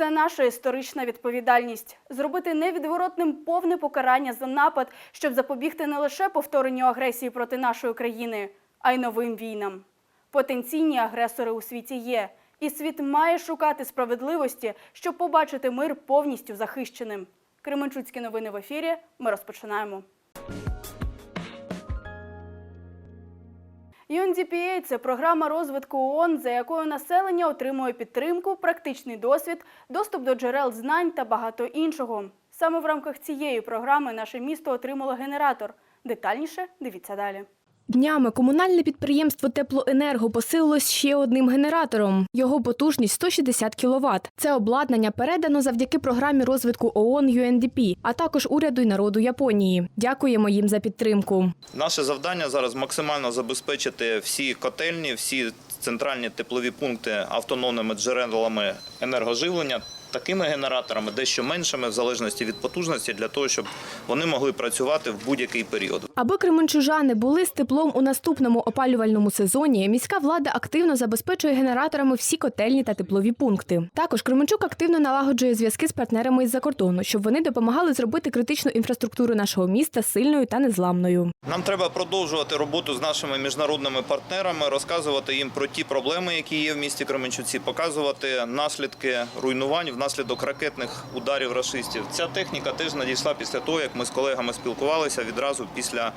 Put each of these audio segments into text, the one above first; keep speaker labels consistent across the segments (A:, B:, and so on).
A: Це наша історична відповідальність зробити невідворотним повне покарання за напад, щоб запобігти не лише повторенню агресії проти нашої країни, а й новим війнам. Потенційні агресори у світі є, і світ має шукати справедливості, щоб побачити мир повністю захищеним. Кременчуцькі новини в ефірі. Ми розпочинаємо. UNDPA – це програма розвитку ООН, за якою населення отримує підтримку, практичний досвід, доступ до джерел знань та багато іншого. Саме в рамках цієї програми наше місто отримало генератор. Детальніше дивіться далі.
B: Днями комунальне підприємство Теплоенерго посилилось ще одним генератором. Його потужність 160 кВт. Це обладнання передано завдяки програмі розвитку ООН UNDP, а також уряду й народу Японії. Дякуємо їм за підтримку.
C: Наше завдання зараз максимально забезпечити всі котельні, всі центральні теплові пункти автономними джерелами енергоживлення такими генераторами, дещо меншими, в залежності від потужності, для того, щоб вони могли працювати в будь-який період.
B: Аби кременчужани були з теплом у наступному опалювальному сезоні, міська влада активно забезпечує генераторами всі котельні та теплові пункти. Також Кременчук активно налагоджує зв'язки з партнерами із-за кордону, щоб вони допомагали зробити критичну інфраструктуру нашого міста сильною та незламною.
C: Нам треба продовжувати роботу з нашими міжнародними партнерами, розказувати їм про ті проблеми, які є в місті Кременчуці, показувати наслідки руйнувань внаслідок ракетних ударів рашистів. Ця техніка теж надійшла після того, як ми з колегами спілкувалися відразу після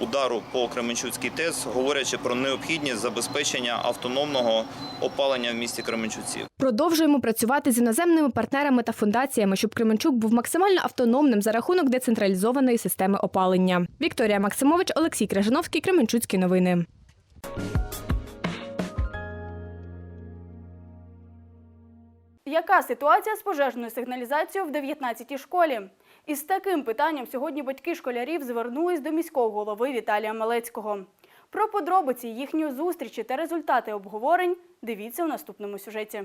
C: удару по Кременчуцькій ТЕС, говорячи про необхідність забезпечення автономного опалення в місті Кременчуці.
B: Продовжуємо працювати з іноземними партнерами та фундаціями, щоб Кременчук був максимально автономним за рахунок децентралізованої системи опалення. Вікторія Максимович, Олексій Крижановський, Кременчуцькі новини.
A: Яка ситуація з пожежною сигналізацією в 19-й школі? Із таким питанням сьогодні батьки школярів звернулись до міського голови Віталія Малецького. Про подробиці їхньої зустрічі та результати обговорень дивіться у наступному сюжеті.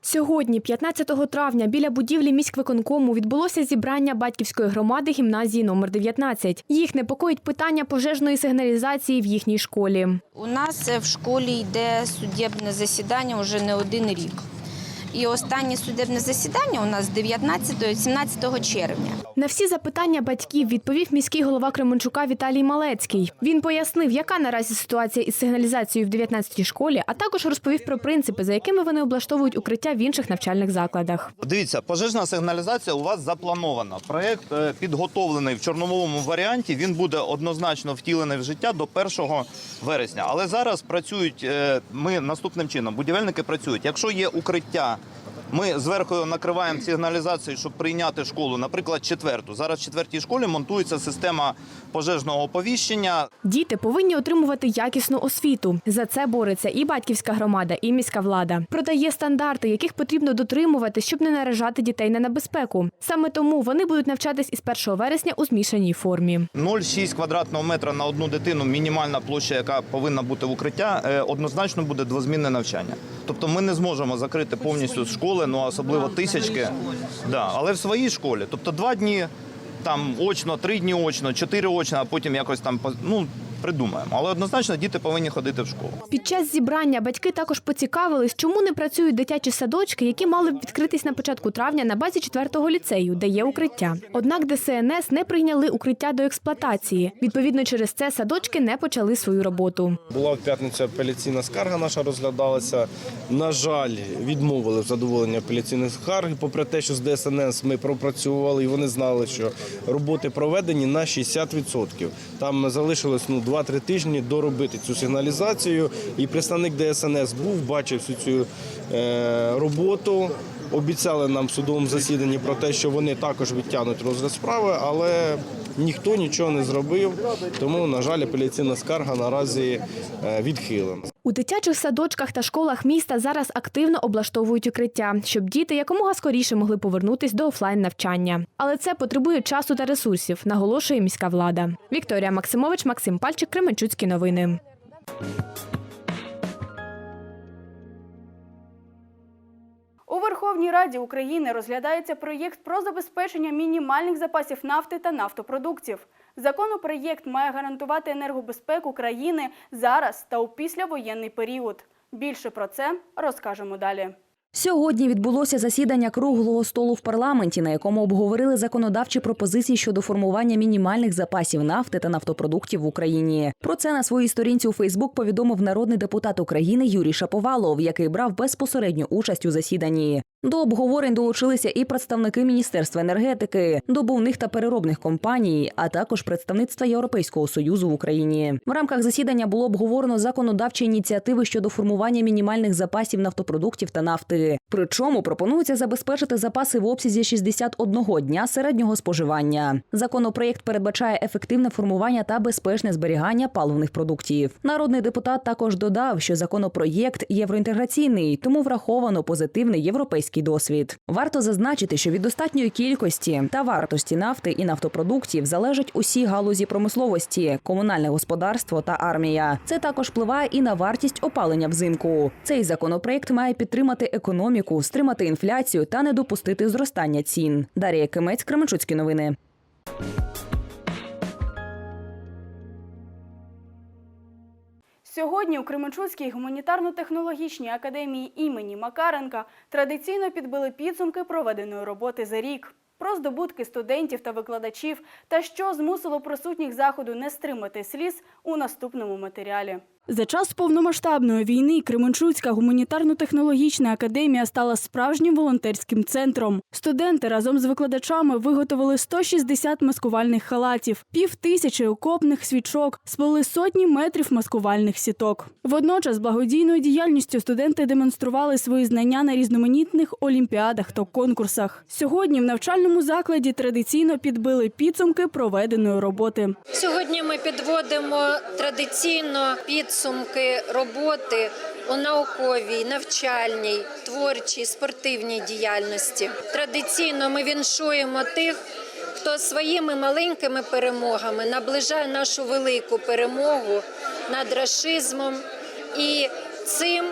B: Сьогодні, 15 травня, біля будівлі міськвиконкому відбулося зібрання батьківської громади гімназії номер 19. Їх непокоїть питання пожежної сигналізації в їхній школі.
D: У нас е, в школі йде суддєбне засідання вже не один рік. І останнє судебне засідання у нас 19-17 червня.
B: На всі запитання батьків відповів міський голова Кременчука Віталій Малецький. Він пояснив, яка наразі ситуація із сигналізацією в 19-й школі, а також розповів про принципи, за якими вони облаштовують укриття в інших навчальних закладах.
C: Дивіться, пожежна сигналізація у вас запланована. Проект е, підготовлений в чорновому варіанті. Він буде однозначно втілений в життя до 1 вересня. Але зараз працюють е, ми наступним чином. Будівельники працюють. Якщо є укриття. Ми зверху накриваємо сигналізацію, щоб прийняти школу, наприклад, четверту. Зараз в четвертій школі монтується система пожежного оповіщення.
B: Діти повинні отримувати якісну освіту. За це бореться і батьківська громада, і міська влада. Проте є стандарти, яких потрібно дотримувати, щоб не наражати дітей на небезпеку. Саме тому вони будуть навчатись із 1 вересня у змішаній формі.
C: 0,6 квадратного метра на одну дитину, мінімальна площа, яка повинна бути в укриття, е, однозначно буде двозмінне навчання. Тобто ми не зможемо закрити повністю школи, ну а особливо тисячки. Да, але в своїй школі. Тобто два дні там очно, три дні очно, чотири очно, а потім якось там ну, придумаємо. Але однозначно діти повинні ходити в школу.
B: Під час зібрання батьки також поцікавились, чому не працюють дитячі садочки, які мали б відкритись на початку травня на базі 4-го ліцею, де є укриття. Однак ДСНС не прийняли укриття до експлуатації. Відповідно, через це садочки не почали свою роботу.
E: Була в п'ятницю апеляційна скарга наша розглядалася. На жаль, відмовили в задоволенні апеляційної скарги, попри те, що з ДСНС ми пропрацювали, і вони знали, що роботи проведені на 60%. Там залишилось ну, 2-3 тижні доробити цю сигналізацію. І представник ДСНС був, бачив всю цю е, роботу. Обіцяли нам в судовому засіданні про те, що вони також відтягнуть розгляд справи, але ніхто нічого не зробив. Тому, на жаль, апеляційна скарга наразі е, відхилена.
B: У дитячих садочках та школах міста зараз активно облаштовують укриття, щоб діти якомога скоріше могли повернутись до офлайн навчання. Але це потребує часу та ресурсів, наголошує міська влада. Вікторія Максимович, Максим Пальчик, Кременчуцькі новини.
A: У Верховній Раді України розглядається проєкт про забезпечення мінімальних запасів нафти та нафтопродуктів. Законопроєкт має гарантувати енергобезпеку країни зараз та у післявоєнний період. Більше про це розкажемо далі.
F: Сьогодні відбулося засідання круглого столу в парламенті, на якому обговорили законодавчі пропозиції щодо формування мінімальних запасів нафти та нафтопродуктів в Україні. Про це на своїй сторінці у Фейсбук повідомив народний депутат України Юрій Шаповалов, який брав безпосередню участь у засіданні. До обговорень долучилися і представники Міністерства енергетики, добувних та переробних компаній, а також представництва Європейського союзу в Україні. В рамках засідання було обговорено законодавчі ініціативи щодо формування мінімальних запасів нафтопродуктів та нафти. Причому пропонується забезпечити запаси в обсязі 61 дня середнього споживання. Законопроєкт передбачає ефективне формування та безпечне зберігання паливних продуктів. Народний депутат також додав, що законопроєкт євроінтеграційний, тому враховано позитивний європейський досвід. Варто зазначити, що від достатньої кількості та вартості нафти і нафтопродуктів залежать усі галузі промисловості, комунальне господарство та армія. Це також впливає і на вартість опалення взимку. Цей законопроєкт має підтримати економіку, стримати інфляцію та не допустити зростання цін. Дар'я Кимець, Кременчуцькі новини.
A: Сьогодні у Кременчуцькій гуманітарно-технологічній академії імені Макаренка традиційно підбили підсумки проведеної роботи за рік. Про здобутки студентів та викладачів та що змусило присутніх заходу не стримати сліз у наступному матеріалі. За час повномасштабної війни Кременчуцька гуманітарно-технологічна академія стала справжнім волонтерським центром. Студенти разом з викладачами виготовили 160 маскувальних халатів, пів тисячі окопних свічок, сплели сотні метрів маскувальних сіток. Водночас благодійною діяльністю студенти демонстрували свої знання на різноманітних олімпіадах та конкурсах. Сьогодні в навчальному закладі традиційно підбили підсумки проведеної роботи.
G: Сьогодні ми підводимо традиційно підсумки роботи у науковій, навчальній, творчій, спортивній діяльності. Традиційно ми віншуємо тих, хто своїми маленькими перемогами наближає нашу велику перемогу над рашизмом і цим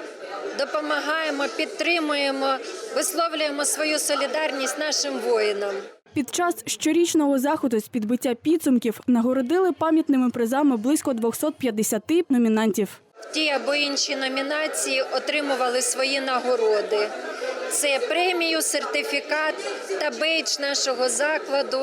G: допомагаємо, підтримуємо, висловлюємо свою солідарність нашим воїнам.
A: Під час щорічного заходу з підбиття підсумків нагородили пам'ятними призами близько 250 номінантів.
G: Ті або інші номінації отримували свої нагороди. Це премію, сертифікат та бейдж нашого закладу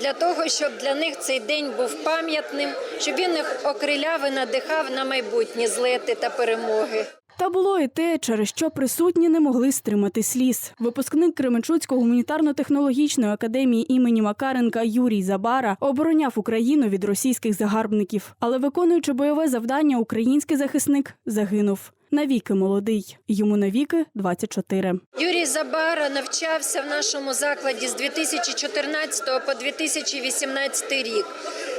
G: для того, щоб для них цей день був пам'ятним, щоб він їх окриляв і надихав на майбутні злети та перемоги.
A: Та було і те, через що присутні не могли стримати сліз. Випускник Кременчуцького гуманітарно-технологічної академії імені Макаренка Юрій Забара обороняв Україну від російських загарбників. Але виконуючи бойове завдання, український захисник загинув. Навіки молодий. Йому навіки 24.
G: Юрій Забара навчався в нашому закладі з 2014 по 2018 рік.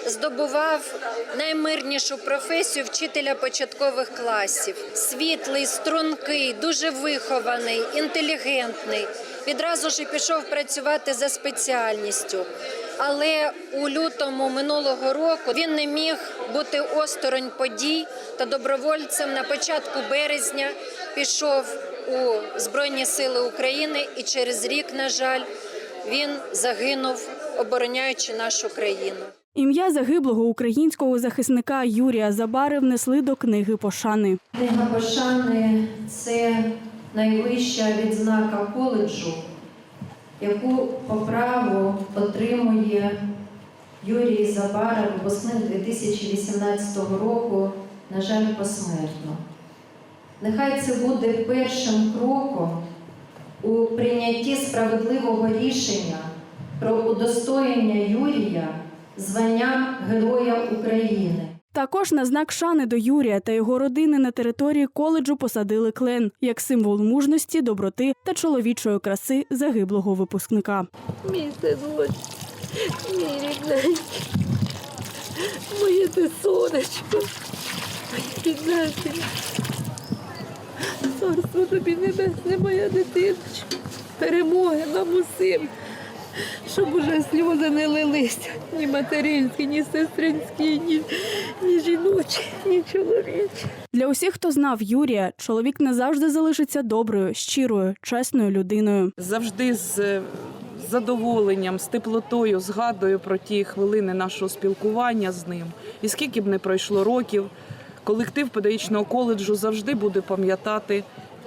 G: Здобував наймирнішу професію вчителя початкових класів. Світлий, стрункий, дуже вихований, інтелігентний. Відразу ж і пішов працювати за спеціальністю. Але у лютому минулого року він не міг бути осторонь подій та добровольцем на початку березня пішов у Збройні Сили України і через рік, на жаль, він загинув, обороняючи нашу країну.
A: Ім'я загиблого українського захисника Юрія Забари внесли до книги пошани.
H: Книга пошани це найвища відзнака коледжу, яку по праву отримує Юрій Забара, випускник 2018 року, на жаль, посмертно. Нехай це буде першим кроком у прийнятті справедливого рішення про удостоєння Юрія звання Героя України.
A: Також на знак шани до Юрія та його родини на території коледжу посадили клен як символ мужності, доброти та чоловічої краси загиблого випускника.
I: Мій синочок, мій рідненький, моє ти сонечко, моє рідненьке. Царство тобі небесне, моя дитиночка. Перемоги нам усім, щоб уже сльози не лилися, ні материнські, ні сестринські, ні, ні жіночі, ні чоловічі.
A: Для усіх, хто знав Юрія, чоловік назавжди залишиться доброю, щирою, чесною людиною.
J: завжди з е, задоволенням, з теплотою згадую про ті хвилини нашого спілкування з ним. І скільки б не пройшло років, колектив педагогічного коледжу завжди буде пам'ятати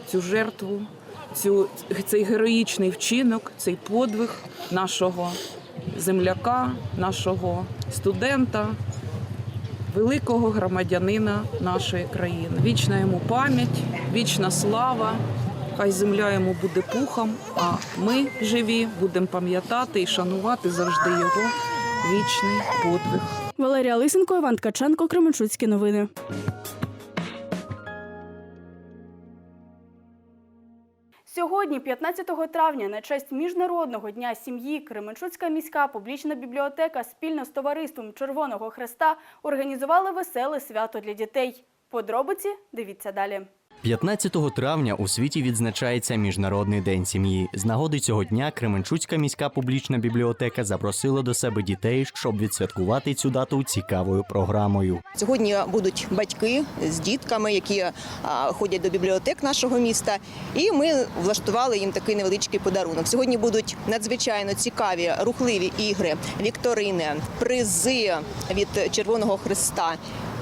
J: цю жертву, цю, цей героїчний вчинок, цей подвиг нашого земляка, нашого студента, великого громадянина нашої країни. Вічна йому пам'ять, вічна слава. Хай земля йому буде пухом, а ми живі будемо пам'ятати і шанувати завжди його вічний подвиг.
A: Валерія Лисенко, Іван Ткаченко, Кременчуцькі новини. Сьогодні, 15 травня, на честь Міжнародного дня сім'ї, Кременчуцька міська публічна бібліотека спільно з товариством Червоного Хреста організували веселе свято для дітей. Подробиці дивіться далі.
K: 15 травня у світі відзначається Міжнародний день сім'ї. З нагоди цього дня Кременчуцька міська публічна бібліотека запросила до себе дітей, щоб відсвяткувати цю дату цікавою програмою.
L: Сьогодні будуть батьки з дітками, які ходять до бібліотек нашого міста, і ми влаштували їм такий невеличкий подарунок. Сьогодні будуть надзвичайно цікаві рухливі ігри, вікторини, призи від Червоного Христа.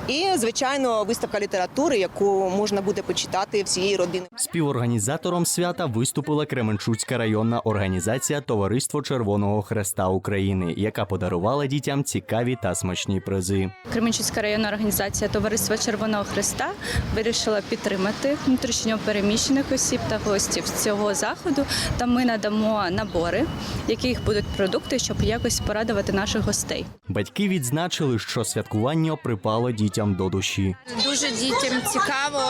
L: І, звичайно, виставка літератури, яку можна буде почитати всією родиною.
K: Співорганізатором свята виступила Кременчуцька районна організація Товариство Червоного Хреста України, яка подарувала дітям цікаві та смачні призи.
M: Кременчуцька районна організація Товариства Червоного Христа вирішила підтримати внутрішньо переміщених осіб та гостів цього заходу. Та ми надамо набори, в яких будуть продукти, щоб якось порадувати наших гостей.
K: Батьки відзначили, що святкування припало дітям до душі.
N: Дуже дітям цікаво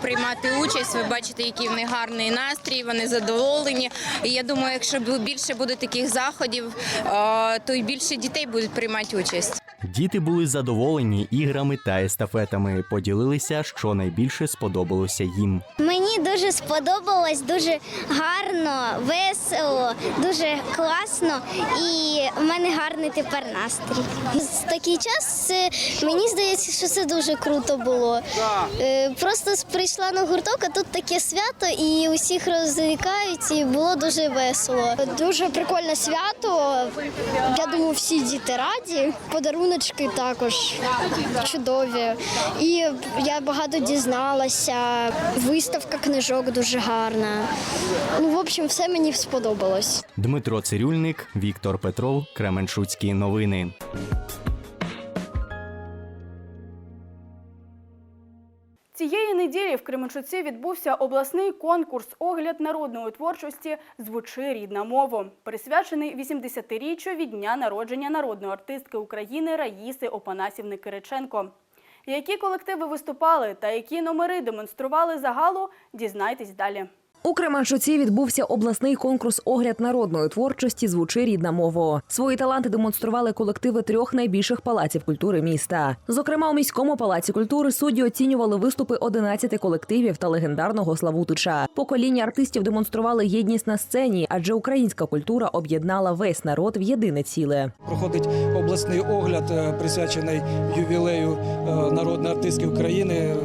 N: приймати участь. Ви бачите, який в них гарний настрій, вони задоволені. І я думаю, якщо більше буде таких заходів, е, то й більше дітей будуть приймати участь.
K: Діти були задоволені іграми та естафетами. Поділилися, що найбільше сподобалося їм.
O: Мені дуже сподобалось, дуже гарно, весело, дуже класно і в мене гарний тепер настрій. В такий час мені здається, що це дуже круто було. Е, Просто прийшла на гурток, а тут таке свято, і усіх розвлікають, і було дуже весело. Дуже прикольне свято. Я думаю, всі діти раді. Подаруночки також чудові. І я багато дізналася. Виставка книжок дуже гарна. Ну, в общем, все мені сподобалось.
K: Дмитро Цирюльник, Віктор Петров, Кременчуцькі новини.
A: Неділі в Кременчуці відбувся обласний конкурс огляд народної творчості Звучи рідна мова, присвячений 80-річчю від дня народження народної артистки України Раїси Опанасівни Кириченко. Які колективи виступали та які номери демонстрували загалу, дізнайтесь далі.
F: У Кременчуці відбувся обласний конкурс огляд народної творчості Звучи рідна мова. Свої таланти демонстрували колективи трьох найбільших палаців культури міста. Зокрема, у міському палаці культури судді оцінювали виступи 11 колективів та легендарного Славутича. Покоління артистів демонстрували єдність на сцені, адже українська культура об'єднала весь народ в єдине ціле.
P: Проходить обласний огляд, е, присвячений ювілею е, народної артистки України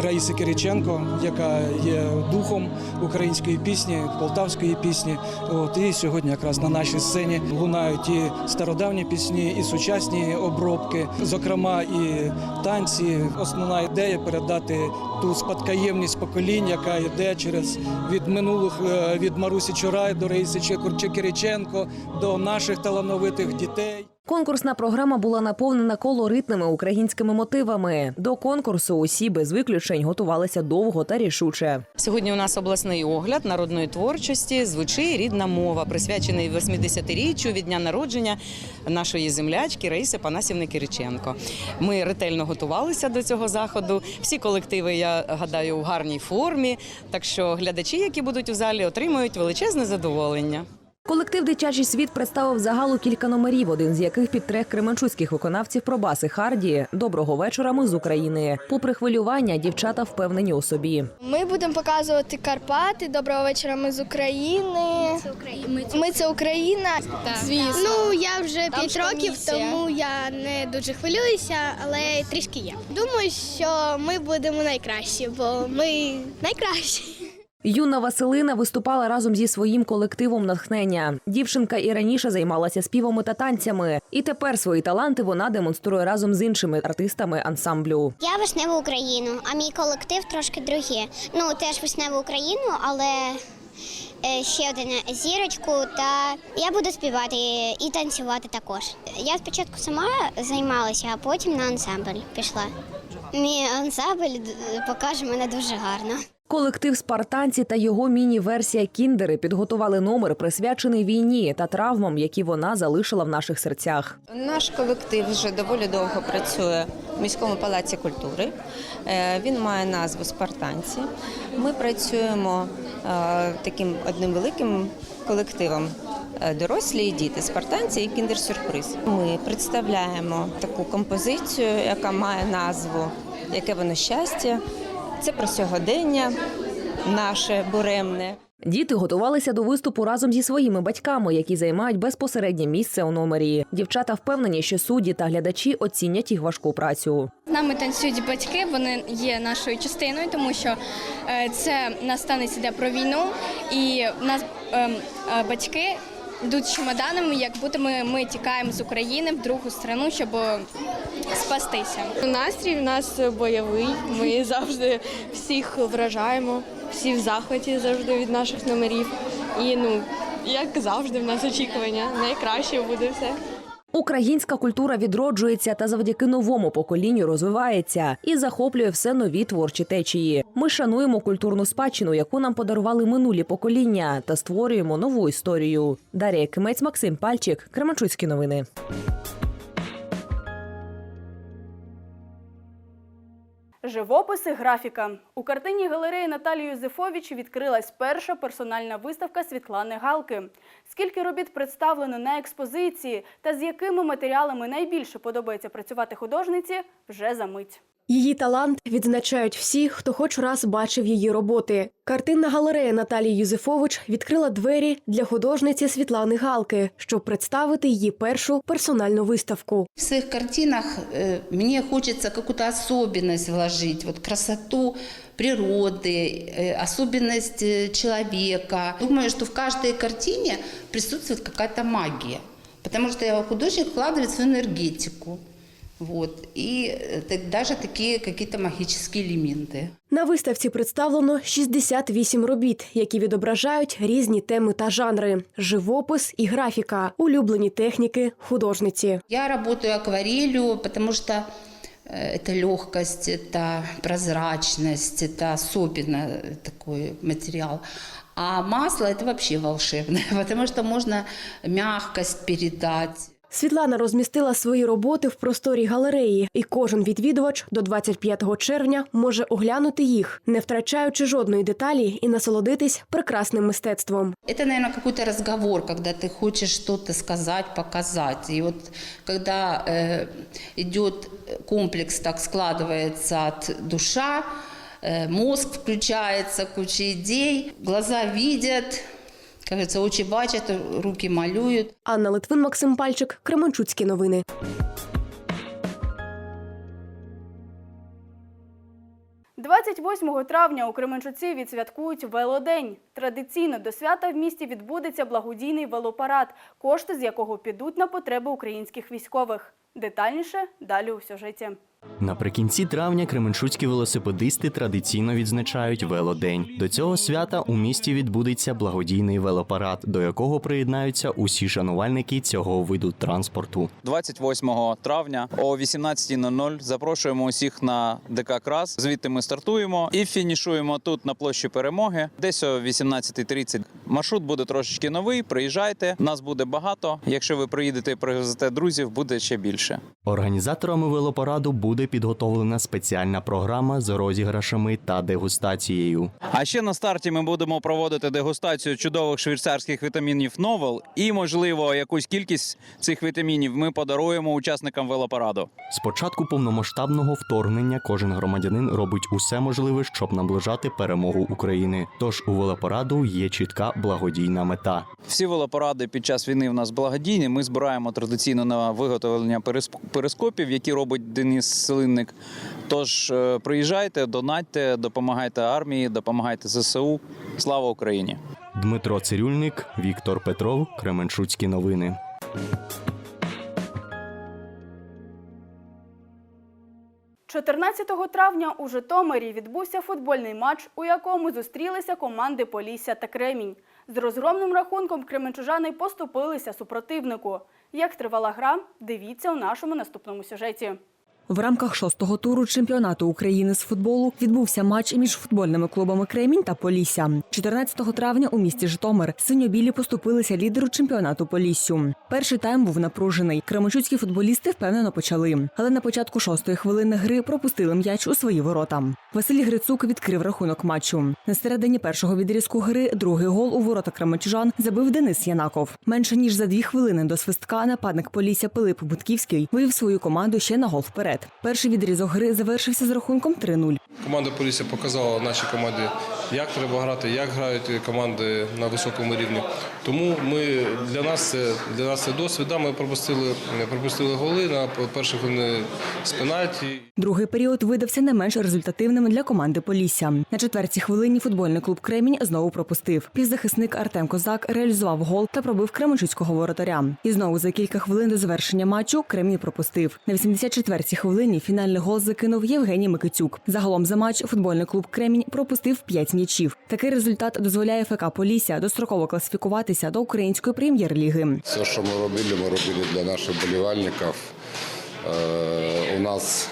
P: Раїси Кириченко, яка є духом української пісні, полтавської пісні. От і сьогодні якраз на нашій сцені лунають і стародавні пісні, і сучасні обробки, зокрема і танці. Основна ідея передати ту спадкоємність поколінь, яка йде через від минулих е, від Марусі Чурай до Раїси Кириченко до наших талановитих дітей.
F: Конкурсна програма була наповнена колоритними українськими мотивами. До конкурсу усі без виключень готувалися довго та рішуче.
Q: Сьогодні у нас обласний огляд народної творчості звучи рідна мова, присвячений 80-річчю від дня народження нашої землячки Раїси Панасівни Кириченко. Ми ретельно готувалися до цього заходу. Всі колективи, я гадаю, у гарній формі. Так що глядачі, які будуть у залі, отримують величезне задоволення.
F: Колектив Дитячий світ представив загалу кілька номерів, один з яких під трех кременчуцьких виконавців Пробаси Харді. Доброго вечора. Ми з України. Попри хвилювання, дівчата впевнені у собі.
O: Ми будемо показувати Карпати. Доброго вечора. Ми з України. Ми це Україна. Звісно. Ну я вже 5 років, тому я не дуже хвилююся, але трішки є. Думаю, що ми будемо найкращі, бо ми найкращі.
F: Юна Василина виступала разом зі своїм колективом натхнення. Дівчинка і раніше займалася співами та танцями, і тепер свої таланти вона демонструє разом з іншими артистами ансамблю.
O: Я вишневу Україну, а мій колектив трошки другі. Ну, теж вишневу Україну, але е, ще один зірочку. Та я буду співати і танцювати також. Я спочатку сама займалася, а потім на ансамбль пішла. Мій ансамбль покаже мене дуже гарно.
F: Колектив Спартанці та його міні-версія Кіндери підготували номер, присвячений війні та травмам, які вона залишила в наших серцях.
D: Наш колектив вже доволі довго працює в міському палаці культури. Е, Він має назву Спартанці. Ми працюємо е, таким одним великим колективом. е, Дорослі і діти, спартанці і кіндер-сюрприз. Ми представляємо таку композицію, яка має назву Яке воно щастя. Це про сьогодення наше буремне.
F: Діти готувалися до виступу разом зі своїми батьками, які займають безпосереднє місце у номері. Дівчата впевнені, що судді та глядачі оцінять їх важку працю.
R: З нами танцюють батьки, вони є нашою частиною, тому що е, це нас іде про війну, і нас ем, е, батьки йдуть з чемоданами, як будто ми, ми тікаємо з України в другу страну, щоб спастися.
S: Настрій в нас бойовий. Ми завжди всіх вражаємо, всі в захваті завжди від наших номерів. І ну, як завжди, в нас очікування. Найкраще буде все.
F: Українська культура відроджується та завдяки новому поколінню розвивається і захоплює все нові творчі течії. Ми шануємо культурну спадщину, яку нам подарували минулі покоління, та створюємо нову історію. Дар'я Кимець, Максим Пальчик, Кременчуцькі новини.
A: Живописи, графіка у картині галереї Наталії Юзефович відкрилась перша персональна виставка Світлани Галки. Скільки робіт представлено на експозиції та з якими матеріалами найбільше подобається працювати художниці, вже за мить.
B: Її талант відзначають всі, хто хоч раз бачив її роботи. Картинна галерея Наталії Юзефович відкрила двері для художниці Світлани Галки, щоб представити її першу персональну виставку.
T: В своих картинах э, мне хочется какую-то особенность вложить, вот красоту природы, э, особенность э, человека. Думаю, что в каждой картине присутствует какая-то магия, потому что художник вкладывает свою энергетику. Вот, и э, так- даже такие какие-то магические элементы.
B: На виставці представлено 68 робіт, які відображають різні теми та жанри: живопис і графіка, улюблені техніки художниці.
T: Я работаю акварелью, потому что э, это легкость, это прозрачность, это особенно э, такой материал. А масло это вообще волшебное, потому что можно мягкость передать.
B: Світлана розмістила свої роботи в просторі галереї, і кожен відвідувач до 25 червня може оглянути їх, не втрачаючи жодної деталі і насолодитись прекрасним мистецтвом.
T: Это, наверное, какой-то разговор, когда ты хочешь что-то сказать, показать. И вот когда э, идет комплекс, так складывается от душа, э, мозг включается, куча идей, глаза видят, как говорится, очи бачат, руки малюют.
B: Анна Литвин, Максим Пальчик, Кременчуцькі новини.
A: – 28 травня у Кременчуці відсвяткують велодень. Традиційно до свята в місті відбудеться благодійний велопарад, кошти з якого підуть на потреби українських військових. Детальніше далі у сюжеті.
K: Наприкінці травня кременчуцькі велосипедисти традиційно відзначають велодень. До цього свята у місті відбудеться благодійний велопарад, до якого приєднаються усі шанувальники цього виду транспорту.
U: 28 травня о 18.00 запрошуємо усіх на ДК Крас. Звідти ми стартуємо і фінішуємо тут на площі перемоги. Десь о 18.30. Маршрут буде трошечки новий. Приїжджайте, нас буде багато. Якщо ви приїдете і привезете друзів, буде ще більше.
K: Організаторами велопараду буде підготовлена спеціальна програма з розіграшами та дегустацією.
U: А ще на старті ми будемо проводити дегустацію чудових швейцарських вітамінів Новел. І, можливо, якусь кількість цих вітамінів ми подаруємо учасникам велопараду.
K: З початку повномасштабного вторгнення кожен громадянин робить усе можливе, щоб наближати перемогу України. Тож у велопараду є чітка благодійна мета.
U: Всі велопаради під час війни в нас благодійні. Ми збираємо традиційно на виготовлення перископів, які робить Денис Селинник. Тож е, приїжджайте, донатьте, допомагайте армії, допомагайте ЗСУ. Слава Україні!
K: Дмитро Цирюльник, Віктор Петров, Кременчуцькі новини.
A: – 14 травня у Житомирі відбувся футбольний матч, у якому зустрілися команди Полісся та Кремінь. З розгромним рахунком кременчужани поступилися супротивнику. Як тривала гра, дивіться у нашому наступному сюжеті.
V: В рамках шостого туру чемпіонату України з футболу відбувся матч між футбольними клубами Кремінь та Полісся. 14 травня у місті Житомир синьо-білі поступилися лідеру чемпіонату Поліссю. Перший тайм був напружений. Кременчуцькі футболісти впевнено почали, але на початку шостої хвилини гри пропустили м'яч у свої ворота. Василь Грицук відкрив рахунок матчу. На середині першого відрізку гри другий гол у ворота Кременчужан забив Денис Янаков. Менше ніж за дві хвилини до свистка нападник Полісся Пилип Будківський вивів свою команду ще на гол вперед. Перший відрізок гри завершився з рахунком 3-0.
W: Команда Полісся показала нашій команді, як треба грати, як грають команди на високому рівні. Тому ми для нас це для нас це досвід. Да, ми пропустили, пропустили голи на хвилини з пенальті.
V: Другий період видався не менш результативним для команди Полісся. На четвертій хвилині футбольний клуб Кремінь знову пропустив. Півзахисник Артем Козак реалізував гол та пробив кременчуцького воротаря. І знову за кілька хвилин до завершення матчу Кремінь пропустив. На 84-й хвилині фінальний гол закинув Євгеній Микитюк. Загалом за матч футбольний клуб Кремінь пропустив 5 м'ячів. Такий результат дозволяє ФК Полісся достроково класифікуватися до української прем'єр-ліги.
X: Все, що ми робили, ми робили для наших болівальників. Е, У нас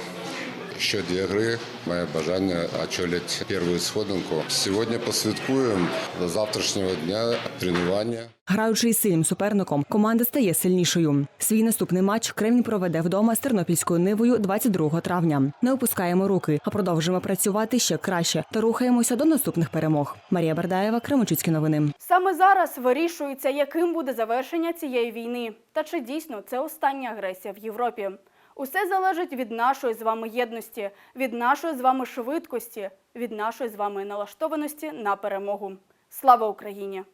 X: ще дві гри. Моє бажання очолити першу сходинку. Сьогодні посвяткуємо до завтрашнього дня тренування.
V: Граючи із сильним суперником, команда стає сильнішою. Свій наступний матч Кремінь проведе вдома з тернопільською нивою 22 травня. Не опускаємо руки, а продовжуємо працювати ще краще та рухаємося до наступних перемог. Марія Бардаєва, Кременчуцькі новини.
A: Саме зараз вирішується, яким буде завершення цієї війни, та чи дійсно це остання агресія в Європі. Усе залежить від нашої з вами єдності, від нашої з вами швидкості, від нашої з вами налаштованості на перемогу. Слава Україні!